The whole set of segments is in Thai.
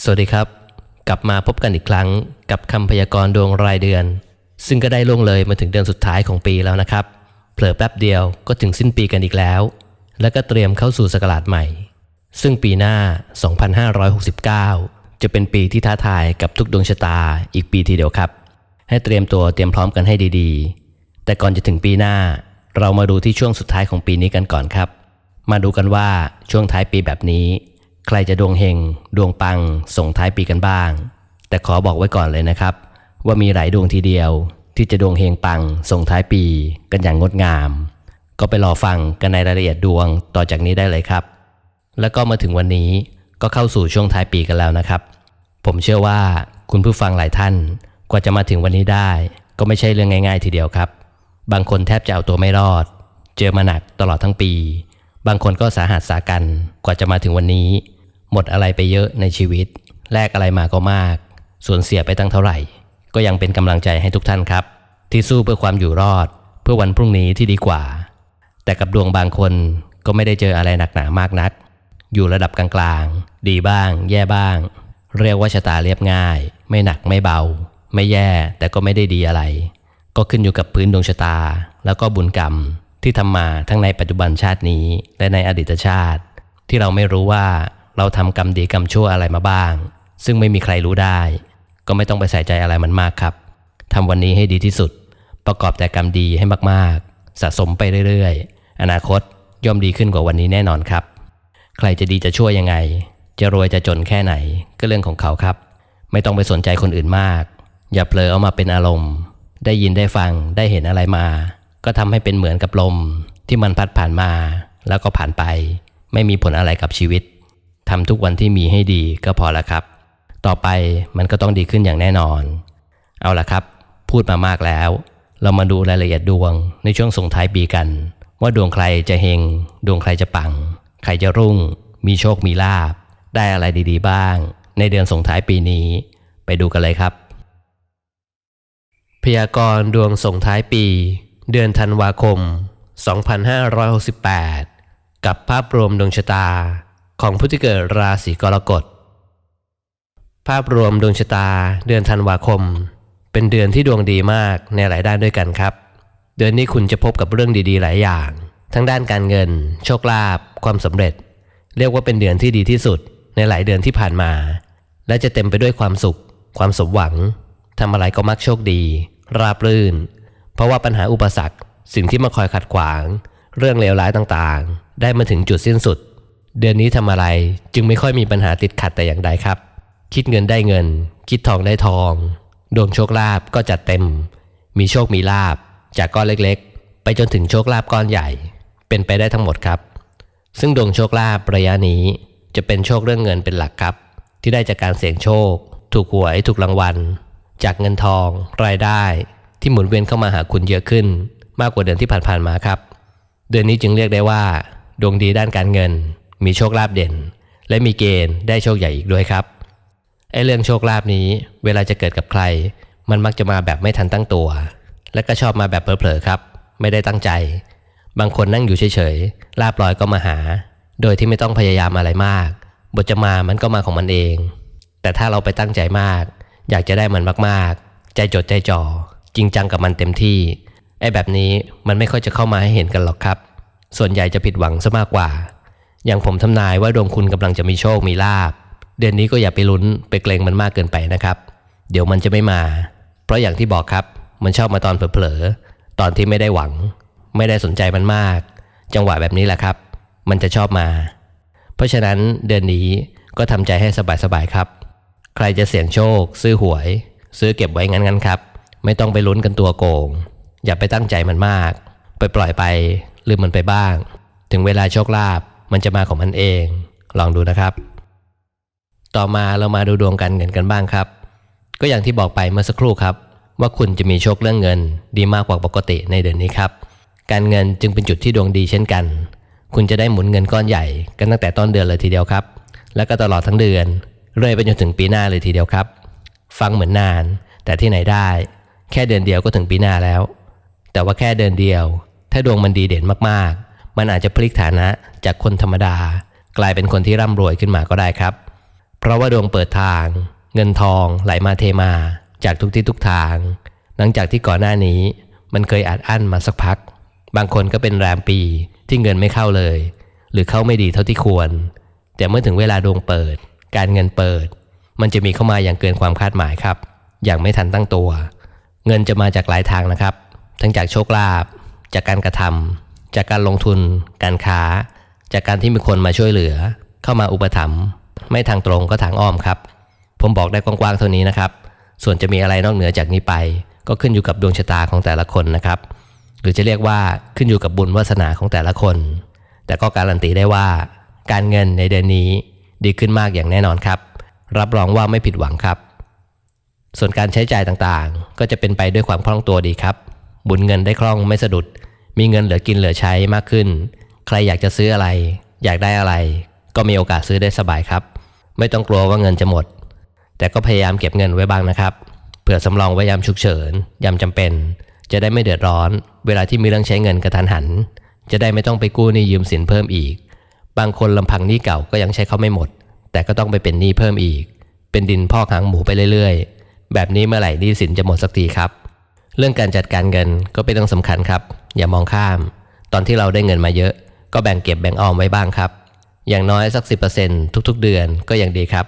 สวัสดีครับ กลับมาพบกันอีกครั้งกับคำพยากรณ์ดวงรายเดือน ซึ่งก็ได้ล่วงเลยมาถึงเดือนสุดท้ายของปีแล้วนะครับเผลอแป๊บเดียวก็ถึงสิ้นปีกันอีกแล้ว แล้วก็เตรียมเข้าสู่ศักราชใหม่ ซึ่งปีหน้า 2569 จะเป็นปีที่ท้าทายกับทุกดวงชะตาอีกปีทีเดียวครับ ให้เตรียมตัวเตรียมพร้อมกันให้ดีๆ แต่ก่อนจะถึงปีหน้า เรามาดูที่ช่วงสุดท้ายของปีนี้กันก่อนครับ มาดูกันว่าช่วงท้ายปีแบบนี้ ใครจะดวงเฮงดวงปังส่งท้ายปีกันบ้าง แต่ขอบอกไว้ก่อนเลยนะครับ ว่ามีหลายดวงทีเดียว ที่จะดวงเฮงปังส่งท้ายปีกันอย่างงดงาม ก็ไปรอฟังกันในรายละเอียดดวงต่อจากนี้ได้เลยครับ แล้วก็มาถึงวันนี้ก็เข้าสู่ช่วงท้ายปีกันแล้วนะครับ ผมเชื่อว่าคุณผู้ฟังหลายท่านกว่าจะมาถึงวันนี้ได้ ก็ไม่ใช่เรื่องง่าย ๆ ทีเดียวครับ บางคนแทบจะเอาตัวไม่รอด เจอมาหนักตลอดทั้งปี บางคนก็สาหัสสากันกว่าจะมาถึงวันนี้ หมดอะไรไปเยอะในชีวิต แลกอะไรมาก็มาก ส่วนเสียไปตั้งเท่าไหร่ ก็ยังเป็นกำลังใจให้ทุกท่านครับ ที่สู้เพื่อความอยู่รอด เพื่อวันพรุ่งนี้ที่ดีกว่า แต่กับดวงบางคนก็ไม่ได้เจออะไรหนักหนามากนัก อยู่ระดับกลางๆ ดีบ้าง แย่บ้าง เรียกว่าชะตาเรียบง่าย ไม่หนักไม่เบา ไม่แย่แต่ก็ไม่ได้ดีอะไร ก็ขึ้นอยู่กับพื้นดวงชะตา แล้วก็บุญกรรม ที่ทำมาทั้งในปัจจุบันชาตินี้ และในอดีตชาติ ที่เราไม่รู้ว่าเราทำกรรมดีกรรมชั่วอะไรมาบ้าง ซึ่งไม่มีใครรู้ได้ ก็ไม่ต้องไปใส่ใจอะไรมันมากครับทำวันนี้ให้ดีที่สุด ประกอบแต่กรรมดีให้มากๆ สะสมไปเรื่อยๆ อนาคตย่อมดีขึ้นกว่าวันนี้แน่นอนครับ ใครจะดีจะช่วยยังไง จะรวยจะจนแค่ไหนก็เรื่องของเขาครับ ไม่ต้องไปสนใจคนอื่นมาก อย่าเผลอเอามาเป็นอารมณ์ ได้ยินได้ฟังได้เห็นอะไรมา ก็ทำให้เป็นเหมือนกับลมที่มันพัดผ่านมา แล้วก็ผ่านไป ไม่มีผลอะไรกับชีวิตทำทุกวันที่มีให้ดีก็พอละครับ ต่อไปมันก็ต้องดีขึ้นอย่างแน่นอน เอาละครับ พูดมามากแล้ว เรามาดูรายละเอียดดวงในช่วงส่งท้ายปีกัน ว่าดวงใครจะเฮงดวงใครจะปัง ใครจะรุ่ง มีโชคมีลาบ ได้อะไรดีๆบ้าง ในเดือนส่งท้ายปีนี้ ไปดูกันเลยครับ พยากรณ์ดวงส่งท้ายปี เดือนธันวาคม 2568 กับภาพรวมดวงชะตาของผู้ที่เกิดราศีกรกฎ ภาพรวมดวงชะตาเดือนธันวาคม เป็นเดือนที่ดวงดีมากในหลายด้านด้วยกันครับ เดือนนี้คุณจะพบกับเรื่องดีๆ หลายอย่าง ทั้งด้านการเงิน โชคลาภความสำเร็จ เรียกว่าเป็นเดือนที่ดีที่สุดในหลายเดือนที่ผ่านมา และจะเต็มไปด้วยความสุข ความสมหวังทำอะไรก็มักโชคดี ราบรื่น เพราะว่าปัญหาอุปสรรค สิ่งที่มาคอยขัดขวาง เรื่องเลวร้ายต่างๆ ได้มาถึงจุดสิ้นสุด เดือนนี้ทำอะไรจึงไม่ค่อยมีปัญหาติดขัดแต่อย่างใดครับ คิดเงินได้เงิน คิดทองได้ทอง ดวงโชคลาภก็จัดเต็ม มีโชคมีลาบ จากก้อนเล็กๆ ไปจนถึงโชคลาภก้อนใหญ่ เป็นไปได้ทั้งหมดครับ ซึ่งดวงโชคลาภระยะนี้จะเป็นโชคเรื่องเงินเป็นหลักครับ ที่ได้จากการเสี่ยงโชค ถูกหวยถูกรางวัล จากเงินทอง รายได้ ที่หมุนเวียนเข้ามาหาคุณเยอะขึ้น มากกว่าเดือนที่ผ่านๆมาครับ เดือนนี้จึงเรียกได้ว่า ดวงดีด้านการเงิน มีโชคลาภเด่น และมีเกณฑ์ได้โชคใหญ่อีกด้วยครับไอ้เรื่องโชคลาภนี้ เวลาจะเกิดกับใคร มันมักจะมาแบบไม่ทันตั้งตัว และก็ชอบมาแบบเผลอๆครับ ไม่ได้ตั้งใจ บางคนนั่งอยู่เฉยๆลาบลอยก็มาหา โดยที่ไม่ต้องพยายามอะไรมากบทจะมามันก็มาของมันเอง แต่ถ้าเราไปตั้งใจมาก อยากจะได้มันมากๆ ใจจดใจจ่อ จริงจังกับมันเต็มที่ไอ้แบบนี้มันไม่ค่อยจะเข้ามาให้เห็นกันหรอกครับ ส่วนใหญ่จะผิดหวังซะมากกว่า อย่างผมทำนายว่าดวงคุณกำลังจะมีโชคมีลาบ เดือนนี้ก็อย่าไปลุ้นไปเกรงมันมากเกินไปนะครับ เดี๋ยวมันจะไม่มา เพราะอย่างที่บอกครับ มันชอบมาตอนเผลอๆตอนที่ไม่ได้หวัง ไม่ได้สนใจมันมาก จังหวะแบบนี้แหละครับ มันจะชอบมา เพราะฉะนั้นเดือนนี้ก็ทำใจให้สบายๆครับ ใครจะเสี่ยงโชค ซื้อหวย ซื้อเก็บไว้งั้นๆครับ ไม่ต้องไปลุ้นกันตัวโกง อย่าไปตั้งใจมันมาก ไปปล่อยไปลืมมันไปบ้าง ถึงเวลาโชคลาภมันจะมาของมันเอง ลองดูนะครับ ต่อมาเรามาดูดวงการเงินกันบ้างครับ ก็อย่างที่บอกไปเมื่อสักครู่ครับ ว่าคุณจะมีโชคเรื่องเงิน ดีมากกว่าปกติในเดือนนี้ครับ การเงินจึงเป็นจุดที่ดวงดีเช่นกัน คุณจะได้หมุนเงินก้อนใหญ่กันตั้งแต่ต้นเดือนเลยทีเดียวครับ แล้วก็ตลอดทั้งเดือน เรื่อยไปจนถึงปีหน้าเลยทีเดียวครับ ฟังเหมือนนาน แต่ที่ไหนได้ แค่เดือนเดียวก็ถึงปีหน้าแล้ว แต่ว่าแค่เดือนเดียว ถ้าดวงมันดีเด่นมากๆ มันอาจจะพลิกฐานะจากคนธรรมดา กลายเป็นคนที่ร่ำรวยขึ้นมาก็ได้ครับ เพราะว่าดวงเปิดทาง เงินทองไหลมาเทมา จากทุกที่ทุกทาง หลังจากที่ก่อนหน้านี้ มันเคยอัดอั้นมาสักพัก บางคนก็เป็นแรมปีที่เงินไม่เข้าเลย หรือเข้าไม่ดีเท่าที่ควร แต่เมื่อถึงเวลาดวงเปิด การเงินเปิด มันจะมีเข้ามาอย่างเกินความคาดหมายครับ อย่างไม่ทันตั้งตัว เงินจะมาจากหลายทางนะครับ ทั้งจากโชคลาภจากการกระทำจากการลงทุน การค้า จากการที่มีคนมาช่วยเหลือ เข้ามาอุปถัมภ์ไม่ทางตรงก็ทางอ้อมครับ ผมบอกได้กว้างๆเท่านี้นะครับ ส่วนจะมีอะไรนอกเหนือจากนี้ไป ก็ขึ้นอยู่กับดวงชะตาของแต่ละคนนะครับ หรือจะเรียกว่าขึ้นอยู่กับบุญวาสนาของแต่ละคน แต่ก็การันตีได้ว่า การเงินในเดือนนี้ดีขึ้นมากอย่างแน่นอนครับ รับรองว่าไม่ผิดหวังครับ ส่วนการใช้จ่ายต่างๆ ก็จะเป็นไปด้วยความคล่องตัวดีครับ บุญเงินได้คล่องไม่สะดุด มีเงินเหลือกินเหลือใช้มากขึ้น ใครอยากจะซื้ออะไร อยากได้อะไร ก็มีโอกาสซื้อได้สบายครับ ไม่ต้องกลัวว่าเงินจะหมด แต่ก็พยายามเก็บเงินไว้บ้างนะครับเผื่อสำรองไว้ยามฉุกเฉินยามจำเป็น จะได้ไม่เดือดร้อน เวลาที่มีเรื่องใช้เงินกระทันหัน จะได้ไม่ต้องไปกู้หนี้ยืมสินเพิ่มอีก บางคนลำพังหนี้เก่าก็ยังใช้เขาไม่หมด แต่ก็ต้องไปเป็นหนี้เพิ่มอีก เป็นดินพอกหางหมูไปเรื่อยๆ แบบนี้เมื่อไหร่หนี้สินจะหมดสักทีครับ เรื่องการจัดการเงินก็เป็นเรื่องสำคัญครับ อย่ามองข้าม ตอนที่เราได้เงินมาเยอะ ก็แบ่งเก็บแบ่งออมไว้บ้างครับ อย่างน้อยสัก 10%ทุกๆ เดือนก็ยังดีครับ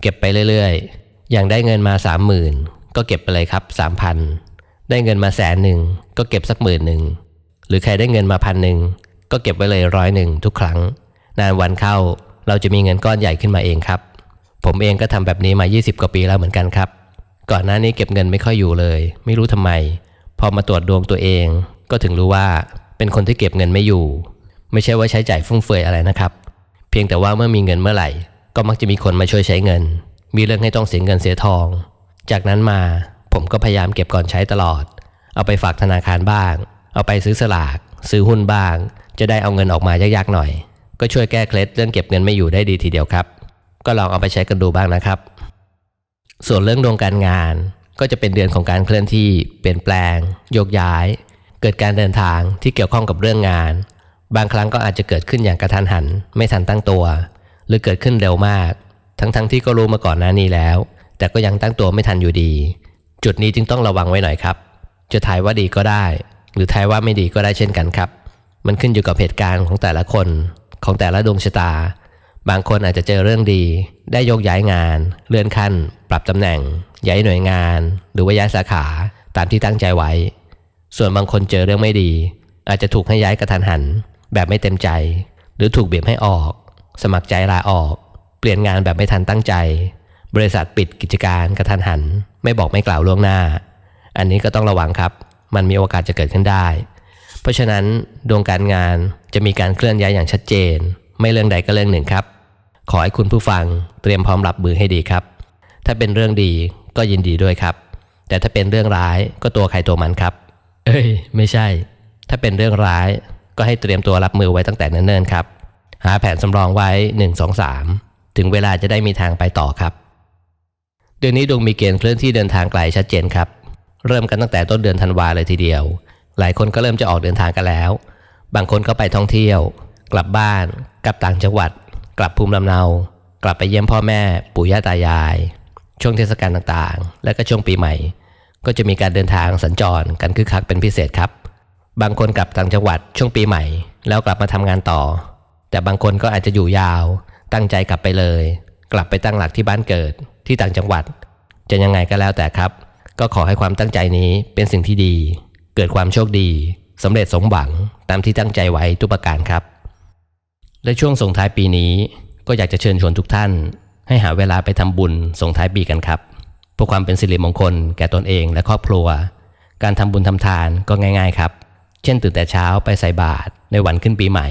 เก็บไปเรื่อยๆ อย่างได้เงินมา 30,000 ก็เก็บไปเลยครับ 3,000 ได้เงินมาแสนหนึ่งก็เก็บสักหมื่นหนึ่งหรือใครได้เงินมาพันหนึ่งก็เก็บไว้เลยร้อยหนึ่งทุกครั้ง นานวันเข้าเราจะมีเงินก้อนใหญ่ขึ้นมาเองครับ ผมเองก็ทำแบบนี้มา 20 กว่าปีแล้วเหมือนกันครับ ก่อนหน้านี้เก็บเงินไม่ค่อยอยู่เลย ไม่รู้ทำไม พอมาตรวจดวงตัวเอง ก็ถึงรู้ว่าเป็นคนที่เก็บเงินไม่อยู่ ไม่ใช่ว่าใช้จ่ายฟุ่มเฟือยอะไรนะครับ เพียงแต่ว่าเมื่อมีเงินเมื่อไหร่ ก็มักจะมีคนมาช่วยใช้เงิน มีเรื่องให้ต้องเสียเงินเสียทอง จากนั้นมาผมก็พยายามเก็บก่อนใช้ตลอด เอาไปฝากธนาคารบ้าง เอาไปซื้อสลาก ซื้อหุ้นบ้าง จะได้เอาเงินออกมายากๆหน่อย ก็ช่วยแก้เคล็ดเรื่องเก็บเงินไม่อยู่ได้ดีทีเดียวครับ ก็ลองเอาไปใช้กันดูบ้างนะครับ ส่วนเรื่องดวงการงาน ก็จะเป็นเดือนของการเคลื่อนที่ เปลี่ยนแปลง โยกย้าย เกิดการเดินทางที่เกี่ยวข้องกับเรื่องงาน บางครั้งก็อาจจะเกิดขึ้นอย่างกระทันหัน ไม่ทันตั้งตัว หรือเกิดขึ้นเร็วมาก ทั้งๆทที่ก็รู้มาก่อนหน้านี้แล้ว แต่ก็ยังตั้งตัวไม่ทันอยู่ดี จุดนี้จึงต้องระวังไว้หน่อยครับ จะทายว่าดีก็ได้ หรือทายว่าไม่ดีก็ได้เช่นกันครับ มันขึ้นอยู่กับเหตุการณ์ของแต่ละคน ของแต่ละดวงชะตา บางคนอาจจะเจอเรื่องดี ได้ยกย้ายงาน เลื่อนขั้น ปรับตำแหน่ง ย้ายหน่วยงาน หรือว่าย้ายสาขาตามที่ตั้งใจไว้ ส่วนบางคนเจอเรื่องไม่ดี อาจจะถูกให้ย้ายกระทันหัน แบบไม่เต็มใจ หรือถูกเบียบให้ออก สมัครใจลาออก เปลี่ยนงานแบบไม่ทันตั้งใจ บริษัทปิดกิจการกระทันหัน ไม่บอกไม่กล่าวล่วงหน้า อันนี้ก็ต้องระวังครับ มันมีโอกาสจะเกิดขึ้นได้ เพราะฉะนั้นดวงการงานจะมีการเคลื่อนย้ายอย่างชัดเจน ไม่เรื่องใดก็เรื่องหนึ่งครับ ขอให้คุณผู้ฟังเตรียมพร้อมรับมือให้ดีครับ ถ้าเป็นเรื่องดีก็ยินดีด้วยครับ แต่ถ้าเป็นเรื่องร้ายก็ตัวใครตัวมันครับ เอ้ย ไม่ใช่ ถ้าเป็นเรื่องร้ายก็ให้เตรียมตัวรับมือไว้ตั้งแต่เนิ่นๆครับ หาแผนสำรองไว้ 1 2 3 ถึงเวลาจะได้มีทางไปต่อครับ เดือนนี้ดวงมีเกณฑ์เคลื่อนที่เดินทางไกลชัดเจนครับ เริ่มกันตั้งแต่ต้นเดือนธันวาเลยทีเดียว หลายคนก็เริ่มจะออกเดินทางกันแล้ว บางคนก็ไปท่องเที่ยว กลับบ้าน กลับต่างจังหวัด กลับภูมิลำเนา กลับไปเยี่ยมพ่อแม่ ปู่ย่าตายาย ช่วงเทศกาลต่างๆ และก็ช่วงปีใหม่ ก็จะมีการเดินทางสัญจรกันคึกคักเป็นพิเศษครับ บางคนกลับต่างจังหวัดช่วงปีใหม่ แล้วกลับมาทำงานต่อ แต่บางคนก็อาจจะอยู่ยาว ตั้งใจกลับไปเลย กลับไปตั้งหลักที่บ้านเกิดที่ต่างจังหวัด จะยังไงก็แล้วแต่ครับ ก็ขอให้ความตั้งใจนี้เป็นสิ่งที่ดี เกิดความโชคดีสำเร็จสมหวังตามที่ตั้งใจไว้ทุกประการครับ และช่วงส่งท้ายปีนี้ก็อยากจะเชิญชวนทุกท่าน ให้หาเวลาไปทำบุญส่งท้ายปีกันครับเพื่อความเป็นสิริมงคลแก่ตนเองและครอบครัว การทำบุญทำทานก็ง่ายๆครับ เช่นตื่นแต่เช้าไปใส่บาตรในวันขึ้นปีใหม่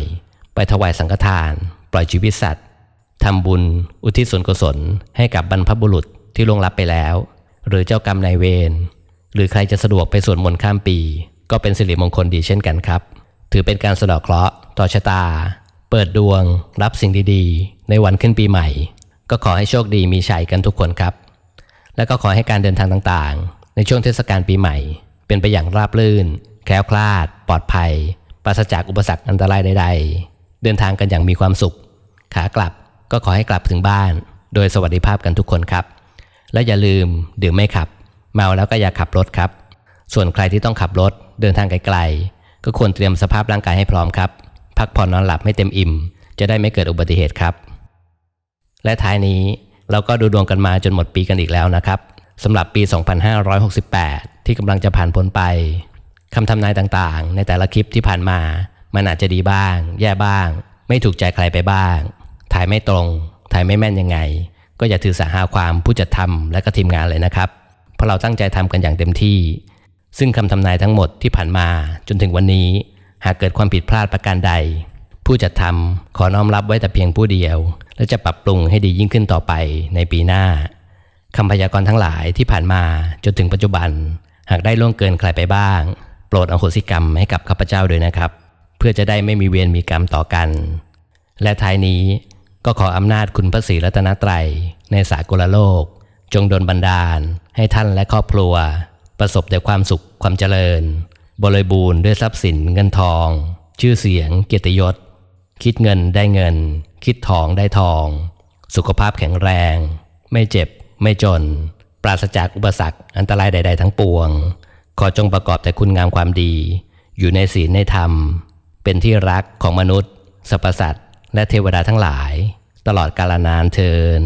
ไปถวายสังฆทาน ปล่อยชีวิตสัตว์ทำบุญ อุทิศส่วนกุศล ให้กับบรรพบุรุษที่ล่วงลับไปแล้ว หรือเจ้ากรรมนายเวรหรือใครจะสะดวกไปสวดมนต์ข้ามปี ก็เป็นสิริมงคลดีเช่นกันครับ ถือเป็นการสะดาะเคราะห์ต่อชะตา เปิดดวง รับสิ่งดีๆ ในวันขึ้นปีใหม่ ก็ขอให้โชคดีมีชัยกันทุกคนครับ และก็ขอให้การเดินทางต่างๆ ในช่วงเทศกาลปีใหม่ เป็นไปอย่างราบรื่น แคล้วคลาด ปลอดภัย ปราศจากอุปสรรคอันตรายใด ๆ เดินทางกันอย่างมีความสุข ขากลับก็ขอให้กลับถึงบ้าน โดยสวัสดิภาพกันทุกคนครับ และอย่าลืมดื่มไม่ขับ เมาแล้วก็อย่าขับรถครับ ส่วนใครที่ต้องขับรถเดินทางไกลๆก็ควรเตรียมสภาพร่างกายให้พร้อมครับ พักผ่อนนอนหลับให้เต็มอิ่ม จะได้ไม่เกิดอุบัติเหตุครับ และท้ายนี้เราก็ดูดวงกันมาจนหมดปีกันอีกแล้วนะครับสำหรับปี 2568 ที่กำลังจะผ่านพ้นไปคำทำนายต่างๆ ในแต่ละคลิปที่ผ่านมา มันอาจจะดีบ้าง แย่บ้าง ไม่ถูกใจใครไปบ้าง ถ่ายไม่ตรง ถ่ายไม่แม่นยังไง ก็อย่าถือสาหาความผู้จัดทำและก็ทีมงานเลยนะครับ เพราะเราตั้งใจทำกันอย่างเต็มที่ ซึ่งคำทำนายทั้งหมดที่ผ่านมาจนถึงวันนี้ หากเกิดความผิดพลาดประการใด ผู้จัดทำขอน้อมรับไว้แต่เพียงผู้เดียว และจะปรับปรุงให้ดียิ่งขึ้นต่อไปในปีหน้าคำพยากรณ์ทั้งหลายที่ผ่านมาจนถึงปัจจุบัน หากได้ล่วงเกินใครไปบ้าง โปรดอโหสิกรรมให้กับข้าพเจ้าด้วยนะครับ เพื่อจะได้ไม่มีเวรมีกรรมต่อกัน และท้ายนี้ก็ขออำนาจคุณพระศรีรัตนตรัยในสากลโลก จงดลบันดาล ให้ท่านและครอบครัว ประสบแต่ความสุขความเจริญ บริบูรณ์ด้วยทรัพย์สินเงินทอง ชื่อเสียง เกียรติยศ คิดเงินได้เงิน คิดทองได้ทอง สุขภาพแข็งแรง ไม่เจ็บ ไม่จน ปราศจากอุปสรรคอันตรายใด ๆ ทั้งปวง ขอจงประกอบแต่คุณงามความดี อยู่ในศีลในธรรม เป็นที่รักของมนุษย์สรรพสัตว์และเทวดาทั้งหลาย ตลอดกาลนานเทิน